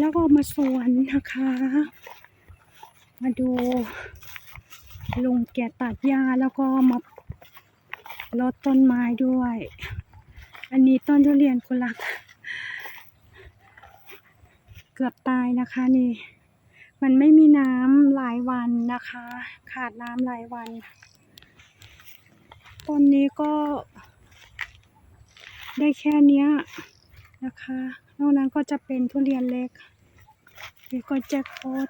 แล้วก็มาสวนนะคะ มาดูลุงแกตัดหญ้าแล้วก็มาลดต้นไม้ด้วย อันนี้ต้นทุเรียนกุลัก เกือบตายนะคะนี่ มันไม่มีน้ำหลายวันนะคะ ขาดน้ำหลายวัน ต้นนี้ก็ ได้แค่นี้นะคะ นอกนั้นก็จะเป็นทุเรียนเล็ก นี่ก็แจ็คโคต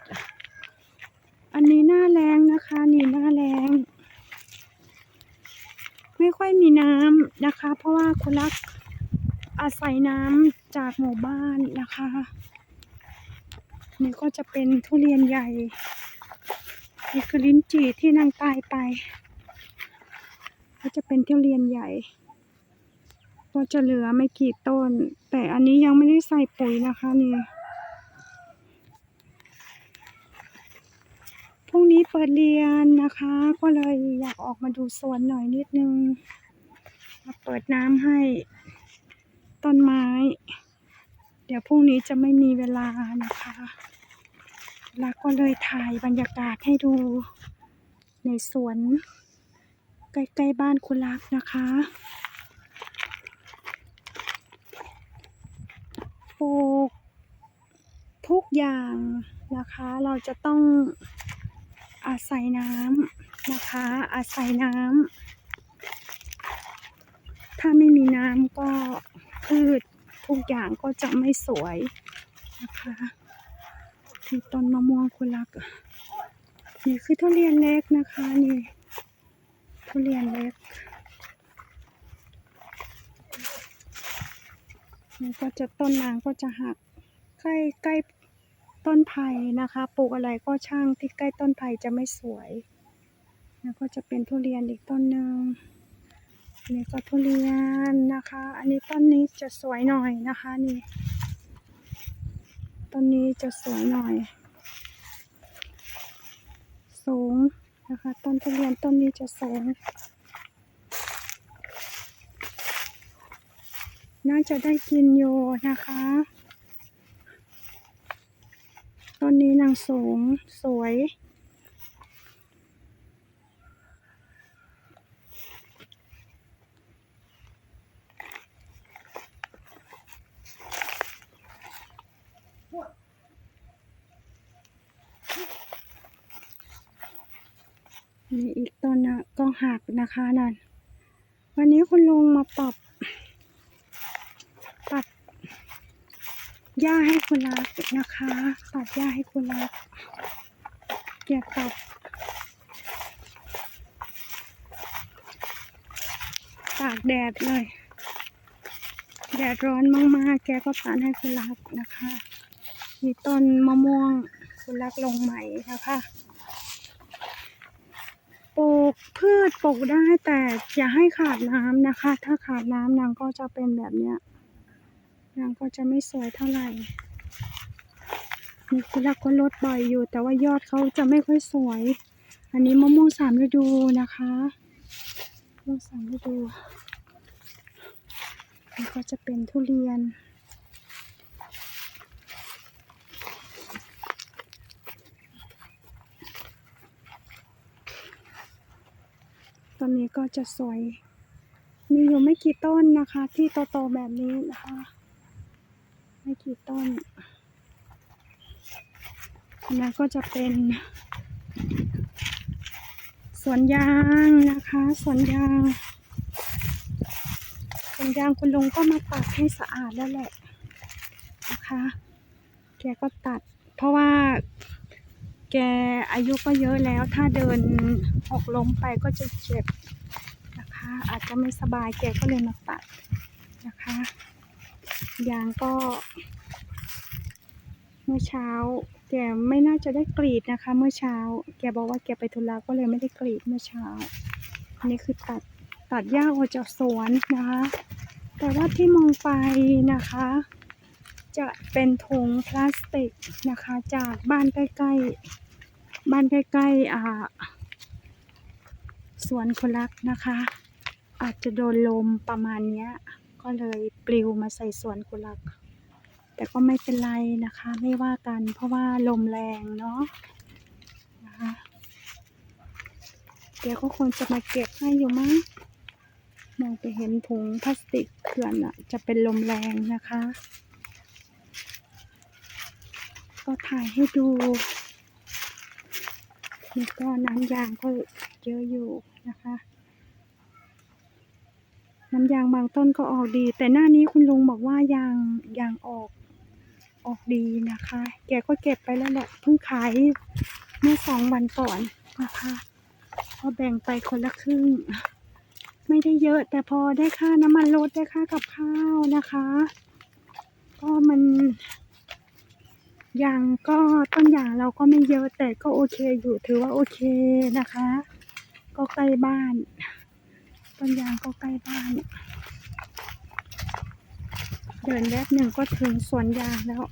อันนี้หน้าแรงนะคะ นี่หน้าแรง ไม่ค่อยมีน้ำนะคะ เพราะว่าคุณรักอาศัยน้ำจากหมู่บ้านนะคะ นี่ก็จะเป็นทุเรียนใหญ่นี่คือลิ้นจี่ที่นางตายไป ก็จะเป็นทุเรียนใหญ่ก็จะเหลือไม่กี่ต้น แต่อันนี้ยังไม่ได้ใส่ปุ๋ยนะคะนี่ รุ่งนี้เปิดเรียนนะคะ ก็เลยอยากออกมาดูสวนหน่อยนิดนึง มาเปิดน้ำให้ต้นไม้ เดี๋ยวพรุ่งนี้จะไม่มีเวลานะคะแล้วก็เลยถ่ายบรรยากาศให้ดูในสวนใกล้ๆบ้านคุณลักษ์นะคะปลูกทุกอย่างนะคะ เราจะต้อง อาศัยน้ำนะคะ อาศัยน้ำถ้าไม่มีน้ำก็พืชทุกอย่างก็จะไม่สวยนะคะที่ต้นมะม่วงคุณลักนี่คือทุเรียนเล็กนะคะนี่ทุเรียนเล็กนี่ก็จะต้นนางก็จะหักใกล้ใกล้ ต้นไผ่นะคะ ปลูกอะไรก็ช่างที่ใกล้ต้นไผ่จะไม่สวย แล้วก็จะเป็นทุเรียนอีกต้นหนึ่งอันนี้ก็ทุเรียนนะคะ อันนี้ต้นนี้จะสวยหน่อยนะคะนี่ ต้นนี้จะสวยหน่อย สูงนะคะ ต้นทุเรียนต้นนี้จะสูง น่าจะได้กินอยู่นะคะ ต้นนี้นางสูงสวยนี่อีกต้นนะก็หักนะคะนั่นวันนี้คุณลุงมาปรับ ตัด หญ้าให้คุณรักนะคะ ตัดหญ้าให้คุณรักเกี่ยวกับตากแดดเลย แดดร้อนมากๆ แกก็ตัดให้คุณรักนะคะ มีต้นมะม่วงคุณรักลงใหม่นะคะปลูกพืชปลูกได้แต่อย่าให้ขาดน้ำนะคะ ถ้าขาดน้ำนางก็จะเป็นแบบเนี้ย นางก็จะไม่สวยเท่าไหร่มีคุณลักก็ลดบ่อยอยู่ แต่ว่ายอดเขาจะไม่ค่อยสวย อันนี้มะม่วงสามฤดูนะคะมะม่วงสามฤดูนี่ก็จะเป็นทุเรียนต้นนี้ก็จะสวย มีอยู่ไม่กี่ต้นนะคะ ที่โตๆแบบนี้นะคะ ไม่กี่ต้นอันนั้นก็จะเป็น สวนยางนะคะ สวนยาง สวนยางคุณลุงก็มาตัดให้สะอาดแล้วแหละนะคะแกก็ตัด เพราะว่าแกอายุก็เยอะแล้ว ถ้าเดินหกล้มไปก็จะเจ็บนะคะ อาจจะไม่สบายแกก็เลยมาตัดนะคะ ยางก็ เมื่อเช้า แกไม่น่าจะได้กรีดนะคะ เมื่อเช้า แกบอกว่าแกไปธุระก็เลยไม่ได้กรีดเมื่อเช้าอันนี้คือตัดตัดหญ้าออกจากสวนนะคะ แต่ว่าที่มองไปนะคะ จะเป็นถุงพลาสติกนะคะ จากบ้านใกล้ๆบ้านใกล้ๆอ่าสวนคนรักนะคะ อาจจะโดนลมประมาณเนี้ย ก็เลยปลิวมาใส่สวนกุหลาบแต่ก็ไม่เป็นไรนะคะ ไม่ว่ากันเพราะว่าลมแรงเนาะนะคะเดี๋ยวก็คงจะมาเก็บให้อยู่มั้งมองไปเห็นถุงพลาสติกเขื่อนอะจะเป็นลมแรงนะคะ ก็ถ่ายให้ดูนี่ก็น้ำยางก็เยอะอยู่นะคะ น้ำยางบางต้นก็ออกดี แต่หน้านี้คุณลุงบอกว่ายางยางออกออกดีนะคะ แกก็เก็บไปแล้วแหละเพิ่งขายเมื่อสองวันก่อนนะคะก็แบ่งไปคนละครึ่ง ไม่ได้เยอะ แต่พอได้ค่าน้ำมันรถได้ค่ากับข้าวนะคะ ก็มันยางก็ต้นยางเราก็ไม่เยอะแต่ก็โอเคอยู่ถือว่าโอเคนะคะ ก็ใกล้บ้าน ต้นยางก็ใกล้บ้าน เดินแวบหนึ่งก็ถึงสวนยางแล้ว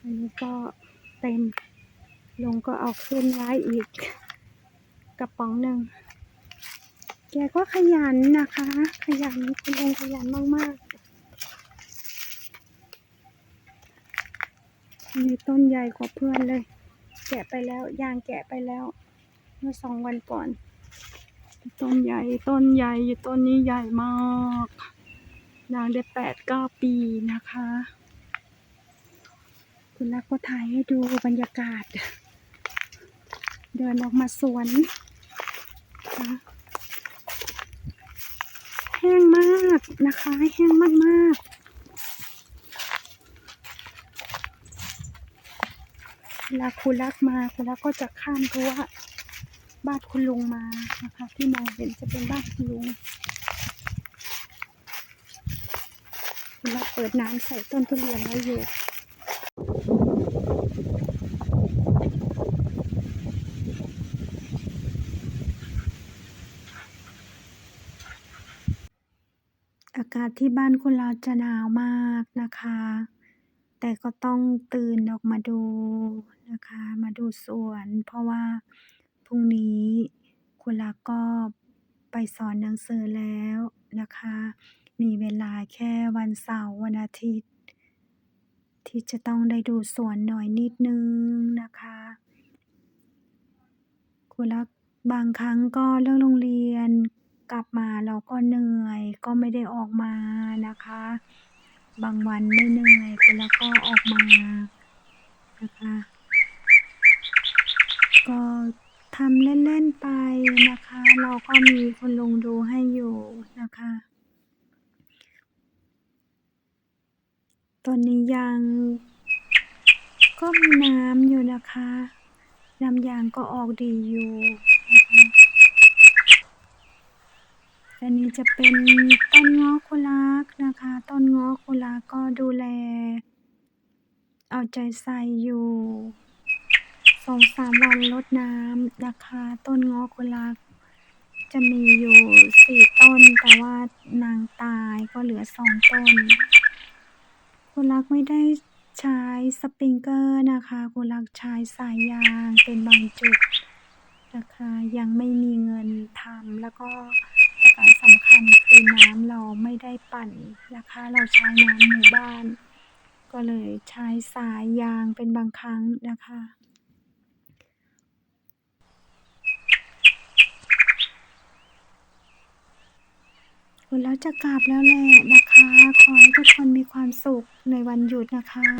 อันนี้ก็เต็ม ลงก็เอาขึ้นไว้อีกกระป๋องหนึ่ง แกก็ขยันนะคะ ขยันคุณลุงขยันมากๆอันนี้ต้นใหญ่กว่าเพื่อนเลย แกะไปแล้วยางแกะไปแล้ว เมื่อสองวันก่อน ต้นใหญ่ต้นใหญ่อยู่ต้นนี้ใหญ่มากนางได้แปดเก้าปีนะคะ คุณลักก็ถ่ายให้ดูบรรยากาศ เดินออกมาสวนนะแห้งมากนะคะ แห้งมากๆ เวลาคุณลักมาคุณลักก็จะข้ามรั้วบ้านคุณลุงมานะคะ ที่มองเห็นจะเป็นบ้านคุณลุงคุณลักเปิดน้ำใส่ต้นทุเรียนไว้อยู่อากาศที่บ้านคุณเราจะหนาวมากนะคะ แต่ก็ต้องตื่นออกมาดู นะคะ มาดูสวนเพราะว่าพรุ่งนี้คุณลักก็ไปสอนหนังสือแล้วนะคะ มีเวลาแค่วันเสาร์วันอาทิตย์ ที่จะต้องได้ดูสวนหน่อยนิดนึงนะคะคุณลักบางครั้งก็เลิกโรงเรียนกลับมาเราก็เหนื่อยก็ไม่ได้ออกมานะคะ บางวันไม่เหนื่อยคุณลักก็ออกมานะคะ ก็ทำเล่นๆไปนะคะ เราก็มีคุณลุงดูให้อยู่นะคะตอนนี้ยังก็มีน้ำอยู่นะคะน้ำยางก็ออกดีอยู่นะคะอันนี้จะเป็นต้นง้อคุลักนะคะ ต้นง้อคุลักก็ดูแล เอาใจใส่อยู่ สองสามวันรดน้ำนะคะ ต้นงอคุลักจะมีอยู่สี่ต้น แต่ว่านางตายก็เหลือสองต้นคุลักไม่ได้ใช้สปริงเกอร์นะคะคุลักใช้สายยางเป็นบางจุดนะคะยังไม่มีเงินทำแล้วก็ประการสำคัญคือน้ำเราไม่ได้ปั่นนะคะ เราใช้น้ำหมู่บ้าน ก็เลยใช้สายยางเป็นบางครั้งนะคะ แล้วจะกลับแล้วแหละนะคะ ขอให้ทุกคนมีความสุขในวันหยุดนะคะ